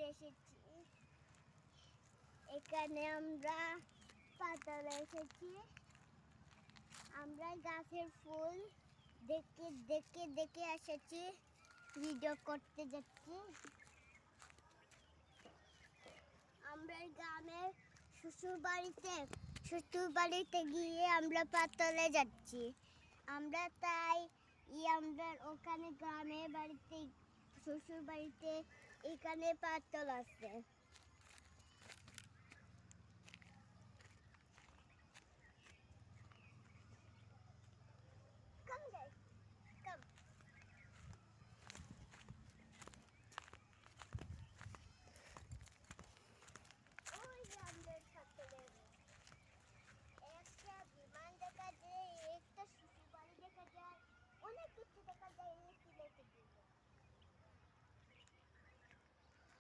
দেখতে এসেছি। এখানে আমরা পাতালে এসেছি। আমরা গাছের ফুল দেখে দেখে দেখে এসেছি। ভিডিও করতে যাচ্ছি। আমরা গ্রামের শ্বশুর বাড়িতে শ্বশুর বাড়িতে গিয়ে আমরা পাতলে যাচ্ছি। আমরা তাই আমরা ওখানে গ্রামের বাড়িতে শ্বশুর বাড়িতে এখানে পাতল আছে।